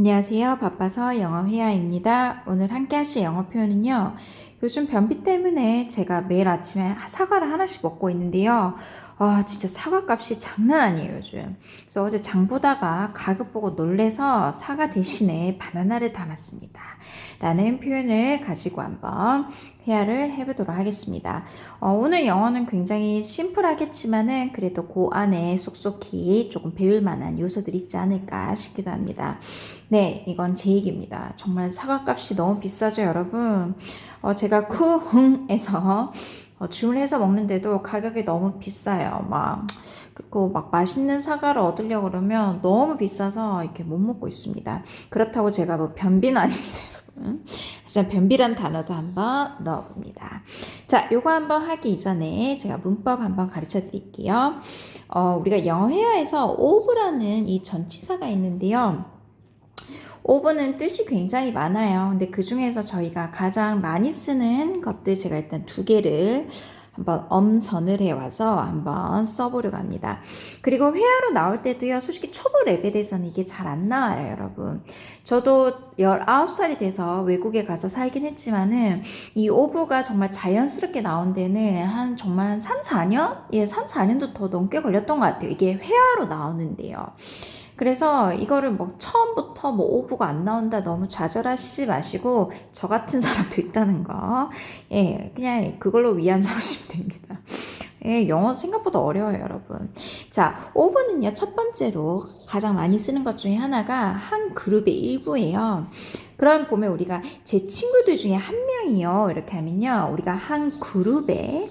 안녕하세요. 바빠서 영어 회화입니다. 오늘 함께 하실 영어 표현은요. 요즘 변비 때문에 제가 매일 아침에 사과를 하나씩 먹고 있는데요. 아, 진짜 사과 값이 장난 아니에요, 요즘. 그래서 어제 장 보다가 가격 보고 놀래서 사과 대신에 바나나를 담았습니다. 라는 표현을 가지고 한번 회화를 해보도록 하겠습니다. 어, 오늘 영어는 굉장히 심플하겠지만은 그래도 그 안에 속속히 조금 배울 만한 요소들이 있지 않을까 싶기도 합니다. 네, 이건 제 얘기입니다. 정말 사과값이 너무 비싸죠, 여러분? 어, 제가 쿠흥에서 어, 주문해서 먹는데도 가격이 너무 비싸요. 막 그리고 막 맛있는 사과를 얻으려고 그러면 너무 비싸서 이렇게 못 먹고 있습니다. 그렇다고 제가 뭐 변비는 아닙니다, 하지만 변비란 단어도 한번 넣어봅니다. 자, 요거 한번 하기 이전에 제가 문법 한번 가르쳐 드릴게요. 어, 우리가 영어 회화에서 over라는 이 전치사가 있는데요. over는 뜻이 굉장히 많아요. 근데 그 중에서 저희가 가장 많이 쓰는 것들 제가 일단 두 개를 한번 엄선을 해와서 한번 써보려고 합니다. 그리고 회화로 나올 때도요, 솔직히 초보 레벨에서는 이게 잘 안 나와요, 여러분. 저도 19살이 돼서 외국에 가서 살긴 했지만은 이 오브가 정말 자연스럽게 나온 데는 한 정말 3, 4년? 예, 3, 4년도 더 넘게 걸렸던 것 같아요. 이게 회화로 나오는데요. 그래서 이거를 뭐 처음부터 뭐 오브가 안 나온다 너무 좌절하시지 마시고 저 같은 사람도 있다는 거. 예, 그냥 그걸로 위안 삼으시면 됩니다. 예, 영어 생각보다 어려워요, 여러분. 자, 오브는요, 첫 번째로 가장 많이 쓰는 것 중에 하나가 한 그룹의 일부예요. 그럼 보면 우리가 제 친구들 중에 한 명이요, 이렇게 하면요, 우리가 한 그룹의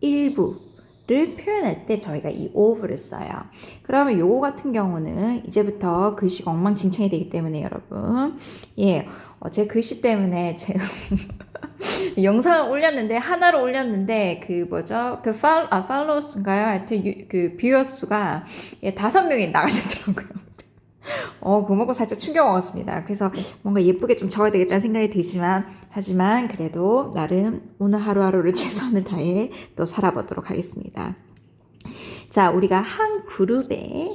일부, 를 표현할 때 저희가 이 over를 써요. 그러면 요거 같은 경우는 이제부터 글씨가 엉망진창이 되기 때문에 여러분 예, 어, 제 글씨 때문에 제 영상을 올렸는데 하나로 올렸는데 그 뭐죠 그 팔, 아 팔로우스인가요? 하여튼 유, 그 뷰어 수가 예, 다섯 명이 나가셨더라고요. 어, 그거 먹고 살짝 충격 먹었습니다. 그래서 뭔가 예쁘게 좀 적어야 되겠다는 생각이 들지만, 하지만 그래도 나름 오늘 하루하루를 최선을 다해 또 살아보도록 하겠습니다. 자, 우리가 한 그룹에,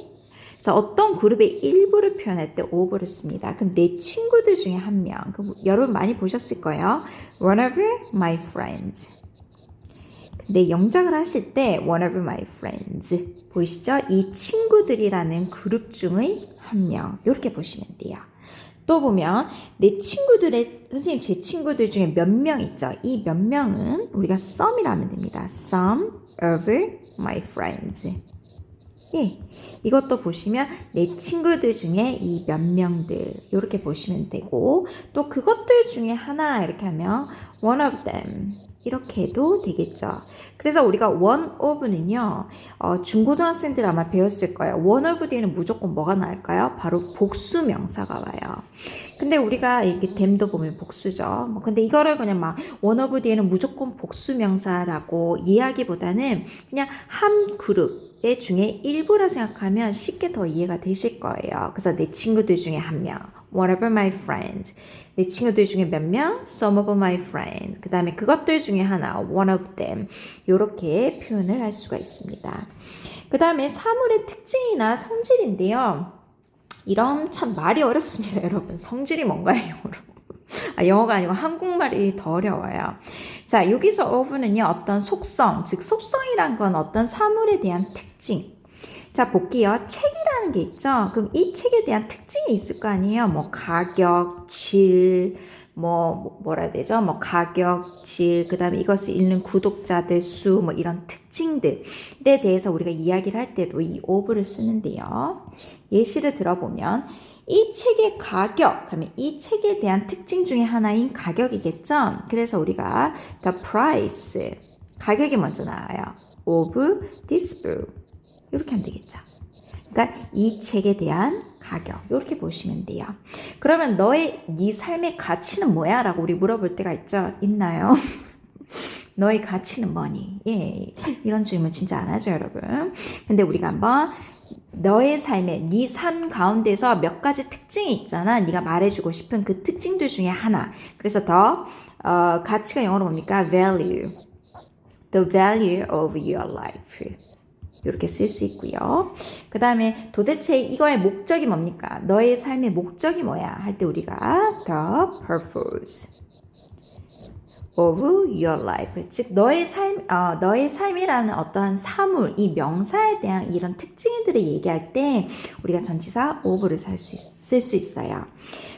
자, 어떤 그룹의 일부를 표현할 때 over를 씁니다. 그럼 내 친구들 중에 한 명. 그럼 여러분 많이 보셨을 거예요. One of my friends. 내 영작을 하실 때 one of my friends 보이시죠? 이 친구들이라는 그룹 중의 한 명. 이렇게 보시면 돼요. 또 보면 내 친구들의 선생님 제 친구들 중에 몇 명 있죠. 이 몇 명은 우리가 some이라면 됩니다. some of my friends. 예, 이것도 보시면 내 친구들 중에 이 몇 명들 이렇게 보시면 되고 또 그것들 중에 하나 이렇게 하면 one of them 이렇게 해도 되겠죠. 그래서 우리가 one of는요, 어, 중고등학생들 아마 배웠을 거예요. one of 뒤에는 무조건 뭐가 나올까요? 바로 복수 명사가 와요. 근데 우리가 이렇게 댐도 보면 복수죠. 뭐 근데 이거를 그냥 막 one of 뒤에는 무조건 복수 명사라고 이야기보다는 그냥 한 그룹 의 중에 일부라 생각하면 쉽게 더 이해가 되실 거예요. 그래서 내 친구들 중에 한 명, one of my friends. 내 친구들 중에 몇 명, some of my friends. 그 다음에 그것들 중에 하나, one of them. 이렇게 표현을 할 수가 있습니다. 그 다음에 사물의 특징이나 성질인데요. 이런 참 말이 어렵습니다, 여러분. 성질이 뭔가요, 영어로? 아, 영어가 아니고 한국말이 더 어려워요. 자, 여기서 of는요, 어떤 속성, 즉, 속성이란 건 어떤 사물에 대한 특징. 자, 볼게요. 책이라는 게 있죠? 그럼 이 책에 대한 특징이 있을 거 아니에요? 뭐, 가격, 질, 뭐, 뭐라 해야 되죠? 뭐, 가격, 질, 그 다음에 이것을 읽는 구독자들 수, 뭐, 이런 특징들에 대해서 우리가 이야기를 할 때도 이 of를 쓰는데요. 예시를 들어보면, 이 책의 가격 하면 이 책에 대한 특징 중에 하나인 가격이겠죠. 그래서 우리가 the price 가격이 먼저 나와요. of this book 이렇게 하면 되겠죠. 그러니까 이 책에 대한 가격 이렇게 보시면 돼요. 그러면 너의 네 삶의 가치는 뭐야? 라고 우리 물어볼 때가 있죠. 있나요? 너의 가치는 뭐니? 예, 이런 질문 진짜 안 하죠, 여러분. 근데 우리가 한번 너의 삶에 네 삶 가운데서 몇 가지 특징이 있잖아. 네가 말해주고 싶은 그 특징들 중에 하나. 그래서 더 어, 가치가 영어로 뭡니까? value. The value of your life. 이렇게 쓸 수 있고요. 그 다음에 도대체 이거의 목적이 뭡니까? 너의 삶의 목적이 뭐야? 할 때 우리가 the purpose of your life. 즉 너의 삶, 어, 너의 삶이라는 어떠한 사물, 이 명사에 대한 이런 특징들을 얘기할 때 우리가 전치사 of를 쓸 수 있어요.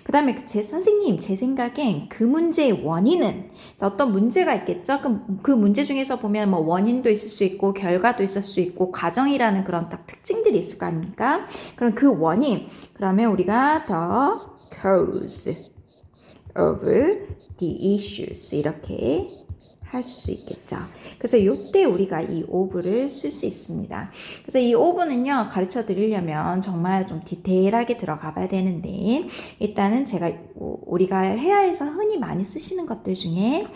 그 다음에 제 선생님, 제 생각엔 그 문제의 원인은 자, 어떤 문제가 있겠죠? 그, 그 문제 중에서 보면 뭐 원인도 있을 수 있고 결과도 있을 수 있고 과정이라는 그런 딱 특징들이 있을 거 아닙니까? 그럼 그 원인, 그러면 우리가 the cause of the issues 이렇게 할 수 있겠죠. 그래서 이때 우리가 이 of를 쓸 수 있습니다. 그래서 이 of는요 가르쳐 드리려면 정말 좀 디테일하게 들어가 봐야 되는데 일단은 제가 우리가 회화에서 흔히 많이 쓰시는 것들 중에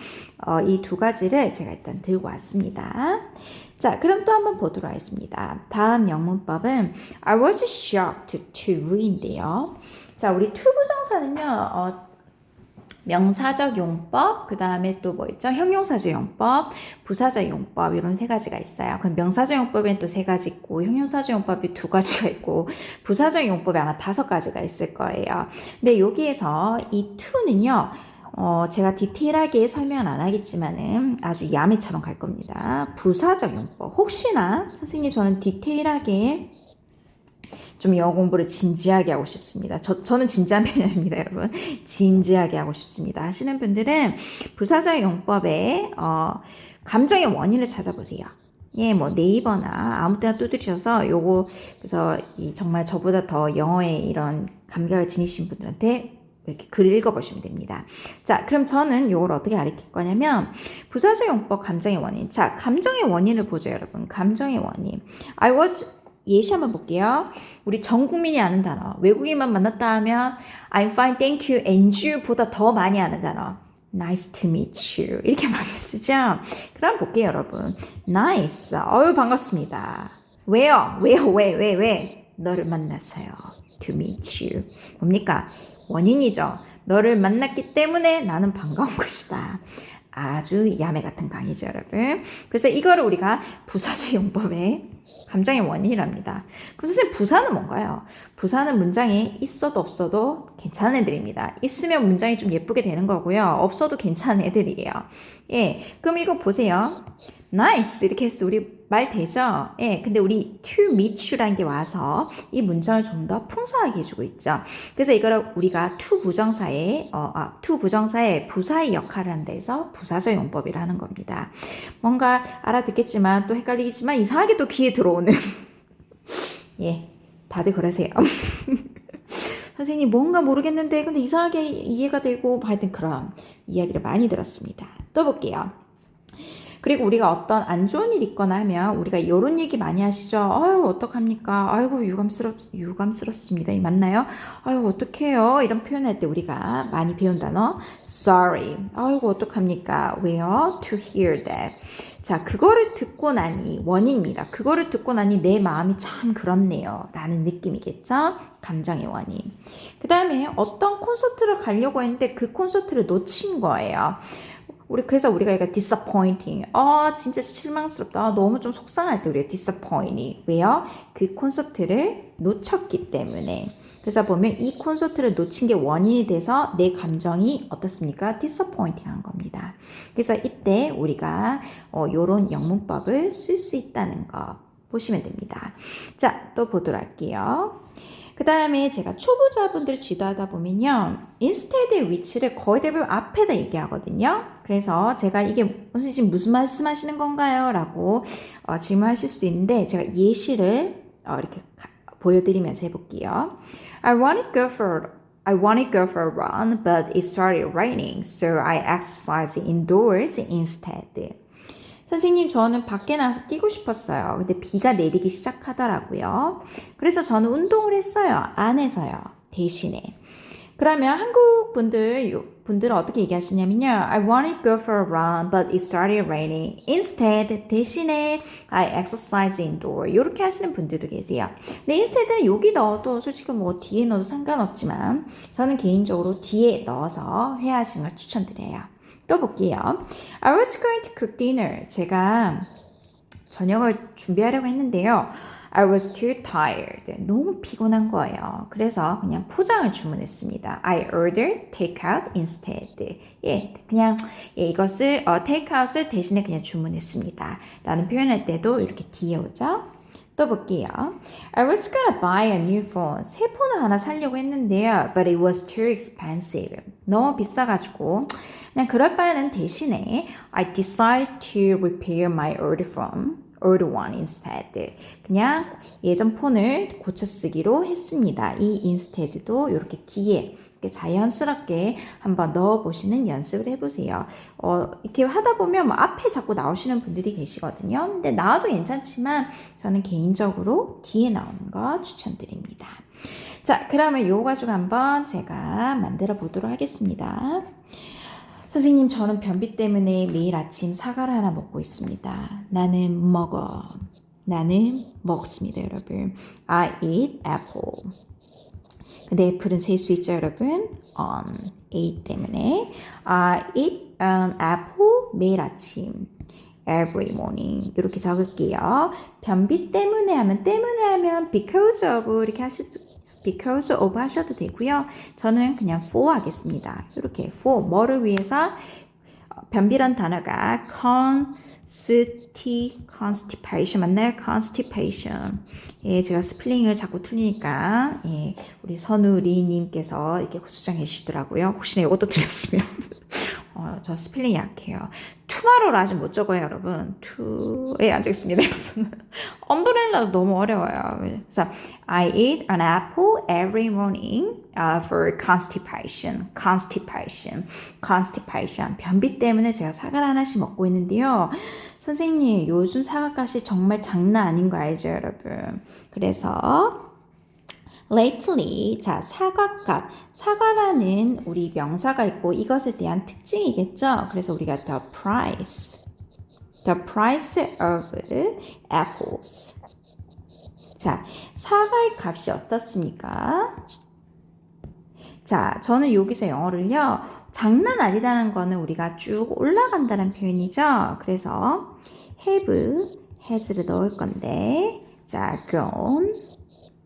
어, 이 두 가지를 제가 일단 들고 왔습니다. 자, 그럼 또 한번 보도록 하겠습니다. 다음 영문법은 I was shocked to인데요. 자, 우리 to 부정사는요. 어, 명사적 용법, 그 다음에 또 뭐 있죠? 형용사적 용법, 부사적 용법 이런 세 가지가 있어요. 그럼 명사적 용법엔 또 세 가지 있고 형용사적 용법이 두 가지가 있고 부사적 용법에 아마 다섯 가지가 있을 거예요. 근데 여기에서 이 to는요. 어, 제가 디테일하게 설명 안 하겠지만은 아주 야매처럼 갈 겁니다. 부사적 용법. 혹시나 선생님 저는 디테일하게 좀 영어 공부를 진지하게 하고 싶습니다. 저, 저는 진지한 편이 아닙니다, 여러분. 진지하게 하고 싶습니다. 하시는 분들은 부사적 용법에, 어, 감정의 원인을 찾아보세요. 예, 뭐 네이버나 아무 때나 두드리셔서 요거, 그래서 이 정말 저보다 더 영어에 이런 감각을 지니신 분들한테 이렇게 글을 읽어보시면 됩니다. 자, 그럼 저는 이걸 어떻게 가르칠 거냐면 부사적 용법 감정의 원인. 자, 감정의 원인을 보죠, 여러분. 감정의 원인. I was 예시 한번 볼게요. 우리 전 국민이 아는 단어. 외국인만 만났다 하면 I'm fine, thank you, and you보다 더 많이 아는 단어. Nice to meet you. 이렇게 많이 쓰죠? 그럼 볼게요, 여러분. Nice. 어유 반갑습니다. 왜요? 왜요? 왜? 왜? 왜? 너를 만났어요. To meet you. 뭡니까? 원인이죠. 너를 만났기 때문에 나는 반가운 것이다. 아주 야매 같은 강의죠, 여러분. 그래서 이거를 우리가 부사적 용법의 감정의 원인이랍니다. 그럼 선생님, 부사는 뭔가요? 부사는 문장에 있어도 없어도 괜찮은 애들입니다. 있으면 문장이 좀 예쁘게 되는 거고요. 없어도 괜찮은 애들이에요. 예. 그럼 이거 보세요. nice. 이렇게 해서 우리 말 되죠? 예. 근데 우리 to meet you라는 게 와서 이 문장을 좀 더 풍성하게 해주고 있죠. 그래서 이거를 우리가 to 부정사의, 어, 아, to 부정사의 부사의 역할을 한다 해서 부사적 용법이라는 겁니다. 뭔가 알아듣겠지만 또 헷갈리겠지만 이상하게 또 귀에 들어오는. 예. 다들 그러세요. 선생님 뭔가 모르겠는데 근데 이상하게 이해가 되고 하여튼 그런 이야기를 많이 들었습니다. 또 볼게요. 그리고 우리가 어떤 안 좋은 일 있거나 하면 우리가 이런 얘기 많이 하시죠. 아유 어떡합니까? 아이고 유감스럽 유감스럽습니다. 이 맞나요? 아유 어떡해요? 이런 표현할 때 우리가 많이 배운 단어 sorry. 아이고 어떡합니까? 왜요? To hear that. 자, 그거를 듣고 나니 원인입니다. 그거를 듣고 나니 내 마음이 참 그렇네요. 라는 느낌이겠죠? 감정의 원인. 그 다음에 어떤 콘서트를 가려고 했는데 그 콘서트를 놓친 거예요. 우리 그래서 우리가 이거 disappointing. 아 진짜 실망스럽다. 아, 너무 좀 속상할 때 우리가 disappointing. 왜요? 그 콘서트를 놓쳤기 때문에. 그래서 보면 이 콘서트를 놓친 게 원인이 돼서 내 감정이 어떻습니까? disappointing한 겁니다. 그래서 이때 우리가 어, 요런 영문법을 쓸 수 있다는 거 보시면 됩니다. 자, 또 보도록 할게요. 그 다음에 제가 초보자분들 지도하다 보면요. instead의 위치를 거의 대부분 앞에다 얘기하거든요. 그래서 제가 이게 선생님 무슨 말씀 하시는 건가요? 라고 어, 질문하실 수도 있는데 제가 예시를 어, 이렇게 가, 보여드리면서 해볼게요. I want to go for I want to go for a run, but it started raining, so I exercised indoors instead. 선생님, 저는 밖에 나가서 뛰고 싶었어요. 근데 비가 내리기 시작하더라고요. 그래서 저는 운동을 했어요. 안에서요. 대신에. 그러면 한국 분들, 분들은 어떻게 얘기하시냐면요. I wanted to go for a run, but it started raining. Instead, 대신에 I exercise indoor. 이렇게 하시는 분들도 계세요. 근데 instead는 여기 넣어도 솔직히 뭐 뒤에 넣어도 상관없지만 저는 개인적으로 뒤에 넣어서 회화하시는 걸 추천드려요. 또 볼게요. I was going to cook dinner. 제가 저녁을 준비하려고 했는데요. I was too tired. 너무 피곤한 거예요. 그래서 그냥 포장을 주문했습니다. I ordered takeout instead. 예, 그냥 예, 이것을 어, takeout을 대신에 그냥 주문했습니다. 라는 표현할 때도 이렇게 뒤에 오죠. 또 볼게요. I was gonna buy a new phone. 새 폰을 하나 사려고 했는데요. But it was too expensive. 너무 비싸가지고 그냥 그럴 바에는 대신에 I decided to repair my old phone. old one instead. 그냥 예전 폰을 고쳐 쓰기로 했습니다. 이 instead도 이렇게 뒤에 이렇게 자연스럽게 한번 넣어 보시는 연습을 해보세요. 어, 이렇게 하다 보면 뭐 앞에 자꾸 나오시는 분들이 계시거든요. 근데 나와도 괜찮지만 저는 개인적으로 뒤에 나오는 거 추천드립니다. 자, 그러면 요거 가지고 한번 제가 만들어 보도록 하겠습니다. 선생님, 저는 변비 때문에 매일 아침 사과를 하나 먹고 있습니다. 나는 먹어. 나는 먹습니다, 여러분. I eat apple. 애플은 셀 수 있죠, 여러분? on, a 때문에. I eat an apple 매일 아침. every morning. 이렇게 적을게요. 변비 때문에 하면, 때문에 하면 because of 이렇게 하셔도, because of 하셔도 되고요. 저는 그냥 for 하겠습니다. 이렇게 for. 뭐를 위해서? 어, 변비란 단어가 consti, constipation 맞나요? constipation. 예, 제가 스플링을 자꾸 틀리니까 예, 우리 선우리님께서 이렇게 수정해 주시더라고요. 혹시나 이것도 틀렸으면 어, 저 스펠링 약해요. 투마로를 아직 못 적어요, 여러분. 투에 안 적습니다, 여러분. 엄브렐라도 너무 어려워요. 그래서 I eat an apple every morning uh, for constipation. constipation. constipation. 변비 때문에 제가 사과를 하나씩 먹고 있는데요. 선생님, 요즘 사과값이 정말 장난 아닌 거 알죠, 여러분? 그래서 lately 자 사과값. 사과라는 우리 명사가 있고 이것에 대한 특징이겠죠? 그래서 우리가 the price. the price of apples. 자 사과의 값이 어떻습니까? 자 저는 여기서 영어를요 장난 아니다는 거는 우리가 쭉 올라간다는 표현이죠? 그래서 have has를 넣을 건데 자 gone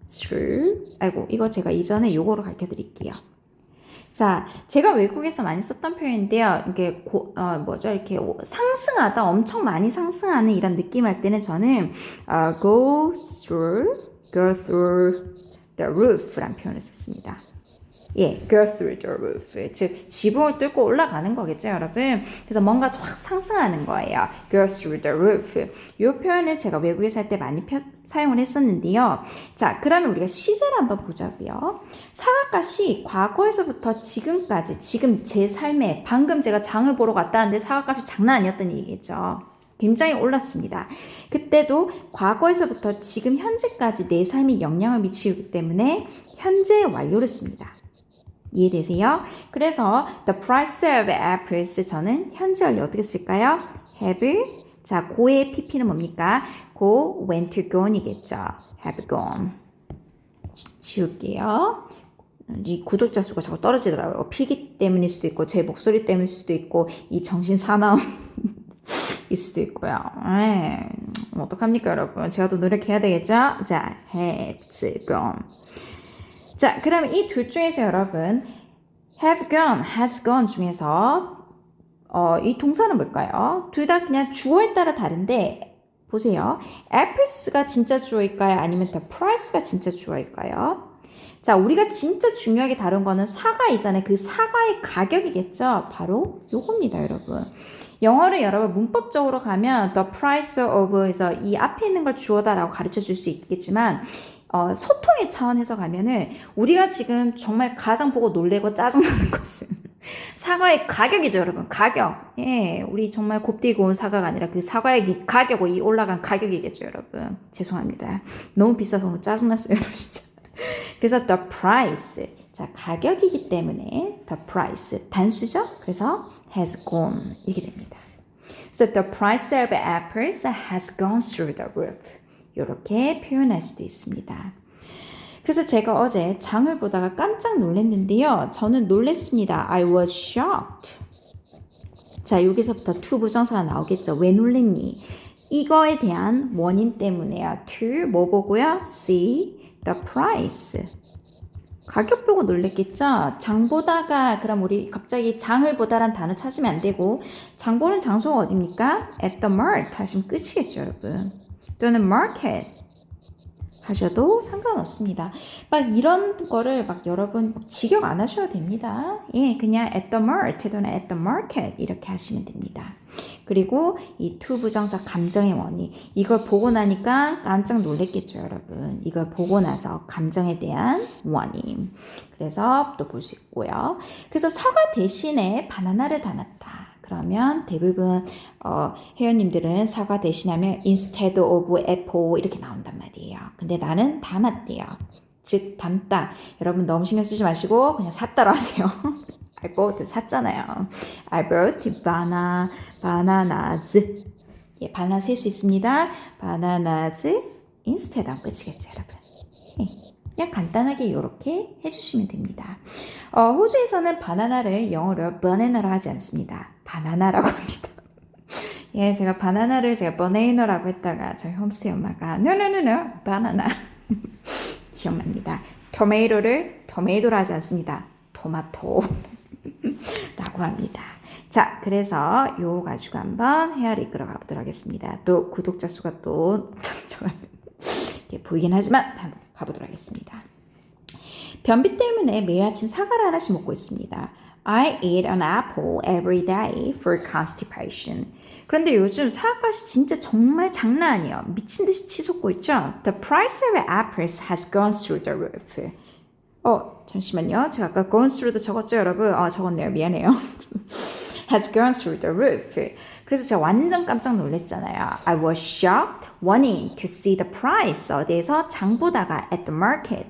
through 아이고 이거 제가 이전에 요거로 가르쳐 드릴게요. 자, 제가 외국에서 많이 썼던 표현인데요. 이게 고, 어, 뭐죠? 이렇게 상승하다, 엄청 많이 상승하는 이런 느낌 할 때는 저는 어, go through, go through the roof란 표현을 썼습니다. 예, go through the roof. 즉, 지붕을 뚫고 올라가는 거겠죠, 여러분? 그래서 뭔가 확 상승하는 거예요. go through the roof. 이 표현을 제가 외국에 살 때 많이 펴, 사용을 했었는데요. 자, 그러면 우리가 시제를 한번 보자고요. 사과값이 과거에서부터 지금까지, 지금 제 삶에 방금 제가 장을 보러 갔다 왔는데 사과값이 장난 아니었던 얘기겠죠. 굉장히 올랐습니다. 그때도 과거에서부터 지금 현재까지 내 삶에 영향을 미치기 때문에 현재 완료를 씁니다. 이해되세요? 그래서 the price of apples 저는 완료 어떻게 쓸까요? have 자 고의 pp는 뭡니까? go went to gone이겠죠. have gone 지울게요. 이 구독자 수가 자꾸 떨어지더라고요. 필기 때문일 수도 있고 제 목소리 때문일 수도 있고 이 정신 사나움 일 수도 있고요. 네. 어떡합니까 여러분? 제가 또 노력해야 되겠죠? 자, has gone 자, 그러면 이둘 중에서 여러분 have gone, has gone 중에서 어, 이 동사는 뭘까요? 둘 다 그냥 주어에 따라 다른데 보세요. apples가 진짜 주어일까요? 아니면 the price가 진짜 주어일까요? 자, 우리가 진짜 중요하게 다룬 거는 사과 이전에 그 사과의 가격이겠죠? 바로 요겁니다, 여러분. 영어를 여러분 문법적으로 가면 the price of에서 이 앞에 있는 걸 주어다라고 가르쳐 줄 수 있겠지만 어, 소통의 차원에서 가면은 우리가 지금 정말 가장 보고 놀래고 짜증나는 것은 사과의 가격이죠, 여러분. 가격. 예, 우리 정말 곱디고 온 사과가 아니라 그 사과의 가격고 이 올라간 가격이겠죠, 여러분. 죄송합니다. 너무 비싸서 너무 짜증났어요, 여러분, 진짜. 그래서 the price. 자, 가격이기 때문에 the price. 단수죠? 그래서 has gone. 이렇게 됩니다. So the price of apples has gone through the roof. 이렇게 표현할 수도 있습니다. 그래서 제가 어제 장을 보다가 깜짝 놀랐는데요. 저는 놀랬습니다. I was shocked. 자, 여기서부터 to 부정사가 나오겠죠. 왜 놀랬니? 이거에 대한 원인 때문에요. to 뭐 보고요? see the price. 가격 보고 놀랬겠죠? 장 보다가 그럼 우리 갑자기 장을 보다란 단어 찾으면 안 되고 장 보는 장소가 어딥니까? at the mart 하시면 끝이겠죠, 여러분. 또는 market 하셔도 상관없습니다. 막 이런 거를 막 여러분 직역 안 하셔도 됩니다. 예, 그냥 at the mart 또는 at the market 이렇게 하시면 됩니다. 그리고 이 to 부정사 감정의 원인 이걸 보고 나니까 깜짝 놀랬겠죠, 여러분. 이걸 보고 나서 감정에 대한 원인. 그래서 또 볼 수 있고요. 그래서 사과 대신에 바나나를 담았다. 그러면 대부분 어, 회원님들은 사과 대신하면 instead of apple 이렇게 나온단 말이에요. 근데 나는 담았대요. 즉 담다. 여러분 너무 신경 쓰지 마시고 그냥 샀다로 하세요. I bought 샀잖아요. I bought banana, bananas. 예, 바나나 셀수 있습니다. bananas instead 하면 끝이겠죠, 여러분. 예, 그냥 간단하게 이렇게 해주시면 됩니다. 어, 호주에서는 바나나를 영어로 banana로 하지 않습니다. 바나나라고 합니다. 예, 제가 바나나를 제가 버네이너라고 했다가 저희 홈스테이 엄마가 no no 바나나 기억납니다. 토메이로를 토메이도로 하지 않습니다. 토마토 라고 합니다. 자, 그래서 요 가지고 한번 헤아를 이끌어 가보도록 하겠습니다. 또 구독자 수가 또 이렇게 보이긴 하지만 한번 가보도록 하겠습니다. 변비 때문에 매일 아침 사과를 하나씩 먹고 있습니다. I eat an apple every day for constipation. 그런데 요즘 사과값이 진짜 정말 장난 아니에요. 미친 듯이 치솟고 있죠. The price of apples has gone through the roof. 어, 잠시만요. 제가 아까 gone through도 적었죠, 여러분? 어, 적었네요. 미안해요. has gone through the roof. 그래서 제가 완전 깜짝 놀랐잖아요. I was shocked wanting to see the price. 어디에서 장 보다가 at the market.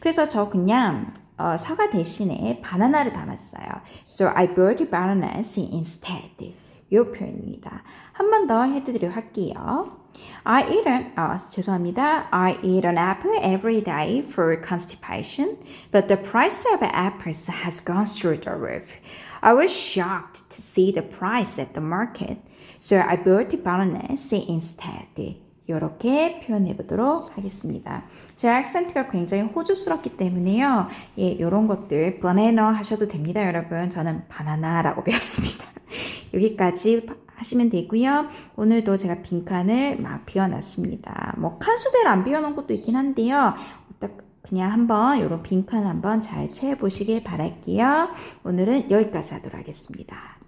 그래서 저 그냥 어, 사과 대신에 바나나를 담았어요. So I bought bananas instead. 이 표현입니다. 한 번 더 해드리도록 할게요. I eat an, 아, 죄송합니다. I eat an apple every day for constipation, but the price of apples has gone through the roof. I was shocked to see the price at the market, so I bought bananas instead. 이렇게 표현해 보도록 하겠습니다. 제 액센트가 굉장히 호주스럽기 때문에요. 예, 이런 것들 banana 하셔도 됩니다, 여러분. 저는 바나나라고 배웠습니다. 여기까지 하시면 되고요. 오늘도 제가 빈칸을 막 비워놨습니다. 뭐 칸수대로 안 비워놓은 것도 있긴 한데요. 딱 그냥 한번 이런 빈칸 한번 잘 채워보시길 바랄게요. 오늘은 여기까지 하도록 하겠습니다.